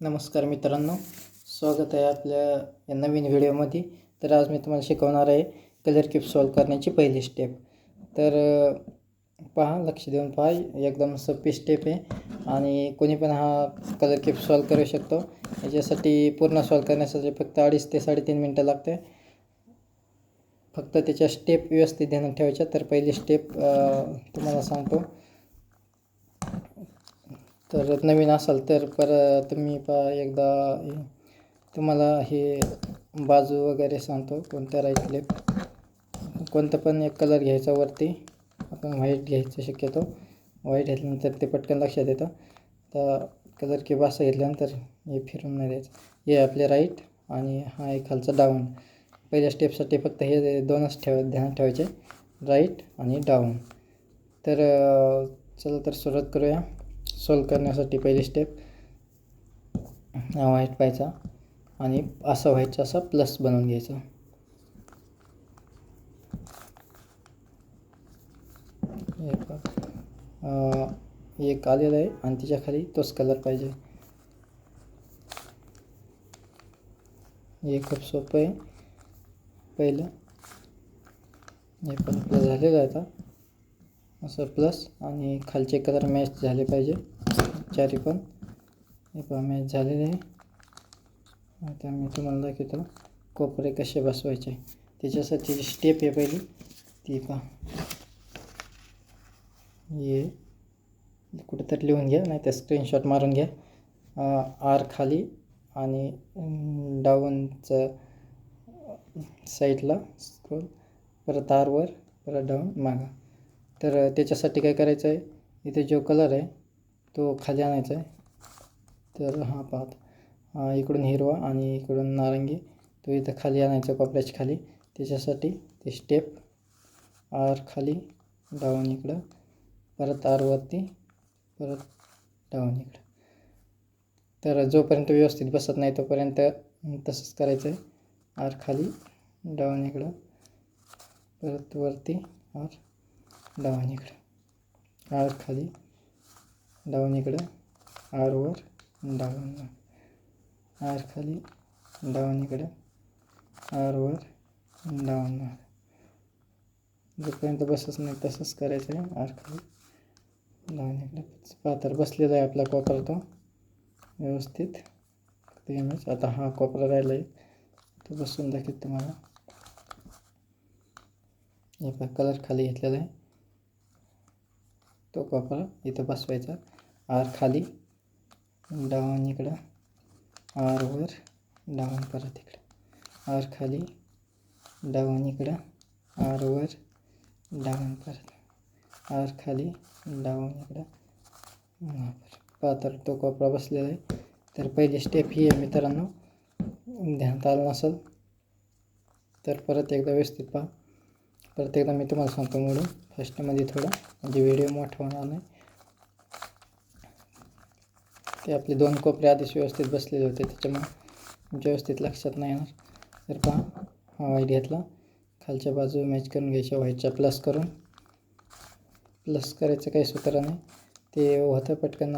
नमस्कार मित्रांनो स्वागत आहे आपल्या या नवीन व्हिडिओमध्ये. तर आज मी तुम्हाला शिकवणार आहे कलर क्यूब सॉल्व करण्याची पहिली स्टेप तर पहा लक्ष देऊन पहा एकदम सोपी स्टेप आहे. आणि कोणी पण हा कलर क्यूब सॉल्व करू शकतो. याच्यासाठी पूर्ण सॉल्व करण्यासाठी फक्त अडीच ते साडेतीन मिनटं लागते. फक्त त्याच्या स्टेप व्यवस्थित ध्यानात ठेवायच्या. तर पहिली स्टेप तुम्हाला सांगतो. तर नवीन असाल तर पर तुम्ही पा एकदा तुम्हाला हे बाजू वगैरे सांगतो कोणत्या राईट लेफ्ट कोणतं पण एक कलर घ्यायचा वरती आपण व्हाईट घ्यायचं शक्यतो. व्हाईट घेतल्यानंतर ते पटकन लक्षात येतं. तर कलर किंवा असं घेतल्यानंतर हे फिरून नाही द्यायचं. हे आपले राईट आणि हा एक खालचा डाऊन पहिल्या स्टेपसाठी फक्त हे दोनच ठेव ध्यान ठेवायचे. राईट आणि डाऊन तर चला तर सुरुवात करूया. सॉल्व करण्यासाठी पहिली स्टेप व्हाईट पाहायचा आणि असं व्हायचं असा प्लस बनवून घ्यायचा. हे एक आलेलं आहे आणि त्याच्याखाली तोच कलर पाहिजे. हे खूप सोपं आहे. पहिलं. हे पण आपलं झालेलं आहे आता. असं प्लस आणि खालचे कलर मॅच झाले पाहिजे. चारी पण. हे पहा मॅच झालेले आहे. आता मी तुम्हाला दाखवतो. कोपरे कसे बसवायचे. त्याच्यासाठी जी स्टेप आहे पहिली ती पहा. ये कुठेतरी लिहून घ्या नाही तर स्क्रीनशॉट मारून घ्या. आर खाली आणि डाऊनचं साईडला स्क्रोल परत आरवर परत डाऊन मागा. तर त्याच्यासाठी काय करायचं आहे इथे जो कलर आहे तो खाली आणायचा आहे. तर हा पाहत. इकडून हिरवा आणि इकडून नारंगी. तो इथं खाली आणायचा कपड्याच्या खाली. त्याच्यासाठी ते स्टेप आर खाली डाऊन इकडं. परत आरवरती परत डाऊन इकडं. तर जोपर्यंत व्यवस्थित बसत नाही तोपर्यंत तसंच करायचं आहे आर खाली डाऊन इकडं. परत वरती आर डाऊन इकडं आर खाली डाऊन इकडं आरवर डाऊन आर खाली डाऊन इकडं आरवर डाऊन जोपर्यंत बसच नाही तसंच करायचं आहे आर खाली डाऊन इकडं पातर बसलेला आहे आपला कोपरा तो व्यवस्थित इमेज आता हा कोपरा राहिला आहे तो बसून दाखवत तुम्हाला हे कलर खाली घेतलेला आहे तो कोपरा इथं बसवायचा. आर खाली डाऊन इकडं आर वर डाऊन परत इकडं. आर खाली डाऊन इकडं आर वर डाऊन परत. आर खाली डाऊन इकडं. हा तर तो कोपरा बसलेला आहे. तर पहिली स्टेप ही आहे मित्रांनो. ध्यानात आलं नसेल तर परत एकदा व्यवस्थित पहा. परत एकदा मी तुम्हाला सांगतो म्हणून फर्स्टमध्ये थोडं म्हणजे व्हिडिओ मोठा होणार नाही. ते आपले दोन कोपरे आधीच व्यवस्थित बसलेले होते त्याच्यामुळे म्हणजे व्यवस्थित लक्षात नाही येणार. तर पहा हा व्हाईट घेतला. खालच्या बाजू मॅच करून घ्यायच्या व्हाईटच्या प्लस करून. प्लस करायचं काही सूत्र नाही. ते होतं पटकन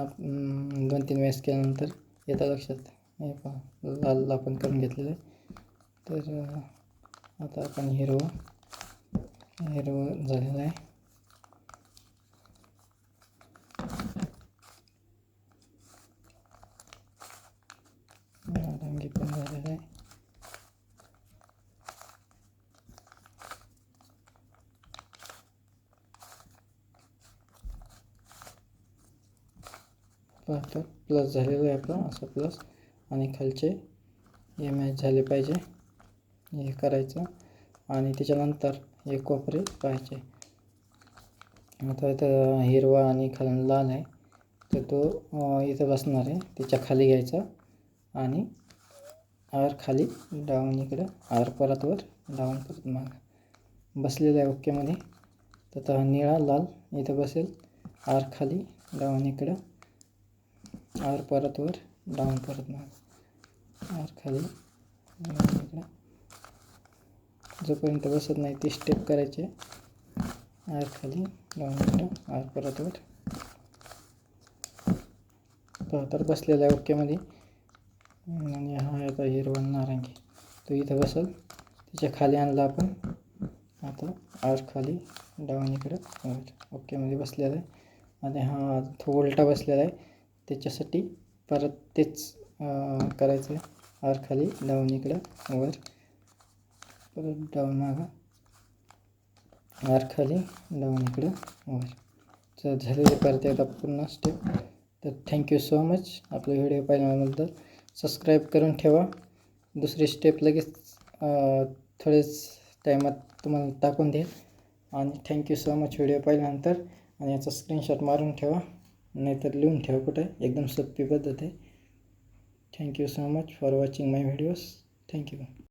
दोन तीन वेळेस केल्यानंतर येतं लक्षात. हे पहा लाल आपण करून घेतलेलं आहे. तर आता आपण हिरवं हिरवं झालेलं आहे. नारंगी पण झालेलं आहे प्लस झालेलं आहे आपलं असं प्लस आणि खालचे हे मॅच झाले पाहिजे हे करायचं आणि त्याच्यानंतर हे कोपरे पाहायचे आता इथं हिरवा आणि खाली लाल आहे तर तो इथं बसणार आहे त्याच्याखाली घ्यायचा आणि आर खाली डाऊन इकडं. आर परत वर डाऊन परत माग. बसलेलं आहे ओकेमध्ये तर हा निळा लाल इथं बसेल. आर खाली डाऊन इकडं. आर परत वर डाऊन परत माग. आर खाली डाऊन इकडं. जोपर्यंत बसत नाही ती स्टेप करायचे. आर खाली डाऊन इकडं. आर परत वर. तर बसलेलं आहे ओकेमध्ये आणि हा याचा हिरवा नारंगी. तो इथं बसल त्याच्याखाली आणला आपण. आता आर खाली डाऊन इकडं ओकेमध्ये म्हणजे बसलेला आहे. आणि हा तो उलटा बसलेला आहे. त्याच्यासाठी परत तेच करायचं आहे आर खाली डाऊन इकडं वर. परत डाऊन मागं. आर खाली डावणीकडं इकडं वर. तर झालेले परत आता पूर्ण स्टेप तर थँक्यू सो मच आपला व्हिडिओ पाहिल्याबद्दल. सबस्क्राईब करून ठेवा. दुसरी स्टेप लगेच थोडेच टायमात तुम्हाला टाकून देईल. आणि थँक्यू सो मच व्हिडिओ पाहिल्यानंतर. आणि याचा स्क्रीनशॉट मारून ठेवा. नाहीतर लिहून ठेवा कुठे. एकदम सोपी पद्धत आहे. Thank you so much for watching my videos thank you